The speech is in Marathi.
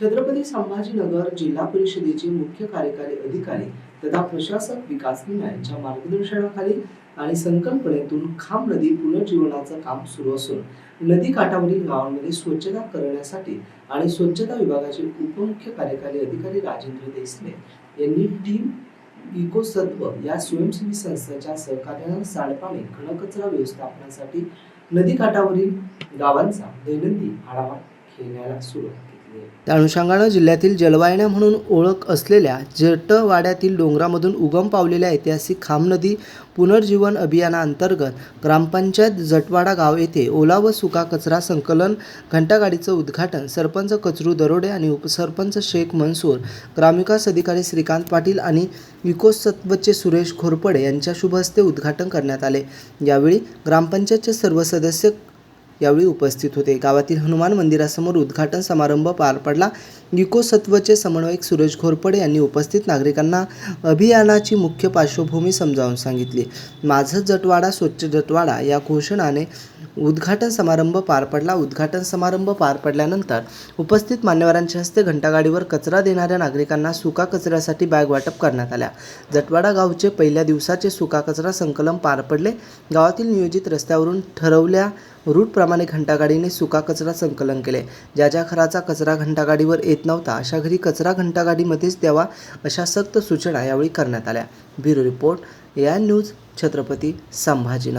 छत्रपती संभाजीनगर जिल्हा परिषदेचे मुख्य कार्यकारी अधिकारी तथा प्रशासक विकास मीना यांच्या मार्गदर्शनाखाली आणि संकल्पनेतून खाम नदी पुनर्जीवनाचं काम सुरू असून नदी काठावरील गावांमध्ये स्वच्छता करण्यासाठी आणि स्वच्छता विभागाचे उपमुख्य कार्यकारी अधिकारी राजेंद्र देसले यांनी टीम इकोसत्व या स्वयंसेवी संस्थेच्या सहकार्यानं सांडपाणी घनकचरा व्यवस्थापनासाठी नदीकाठावरील गावांचा दैनंदिन आढावा घेण्याला सुरुवात केली. त्या अनुषंगानं जिल्ह्यातील जलवाहिन्या म्हणून ओळख असलेल्या जटवाड्यातील डोंगरामधून उगम पावलेल्या ऐतिहासिक खाम नदी पुनर्जीवन अभियानाअंतर्गत ग्रामपंचायत जटवाडा गाव येथे ओला व सुका कचरा संकलन घंटागाडीचं उद्घाटन सरपंच कचरू दरोडे आणि उपसरपंच शेख मनसूर ग्रामविकास अधिकारी श्रीकांत पाटील आणि विकोसत्वचे सुरेश घोरपडे यांच्या शुभ हस्ते उद्घाटन करण्यात आले. यावेळी ग्रामपंचायतचे सर्व सदस्य यावेळी उपस्थित होते. गावातील हनुमान मंदिरासमोर उद्घाटन समारंभ पार पडला. इकोसत्वचे समन्वयक सुरेश घोरपडे यांनी उपस्थित नागरिकांना अभियानाची मुख्य पार्श्वभूमी समजावून सांगितली. माझं जटवाडा स्वच्छ जटवाडा या घोषणाने उद्घाटन समारंभ पार पडला. उद्घाटन समारंभ पार पडल्यानंतर उपस्थित मान्यवरांच्या हस्ते घंटागाडीवर कचरा देणाऱ्या नागरिकांना सुका कचऱ्यासाठी बॅग वाटप करण्यात आल्या. जटवाडा गावचे पहिल्या दिवसाचे सुका कचरा संकलन पार पडले. गावातील नियोजित रस्त्यावरून ठरवल्या रूटप्रमाणे घंटागाडीने सुका कचरा संकलन केले. ज्या ज्या घराचा कचरा घंटागाडीवर येत नव्हता अशा घरी कचरा घंटागाडीमध्येच द्यावा अशा सक्त सूचना यावेळी करण्यात आल्या. ब्युरो रिपोर्ट या न्यूज छत्रपती संभाजीनगर.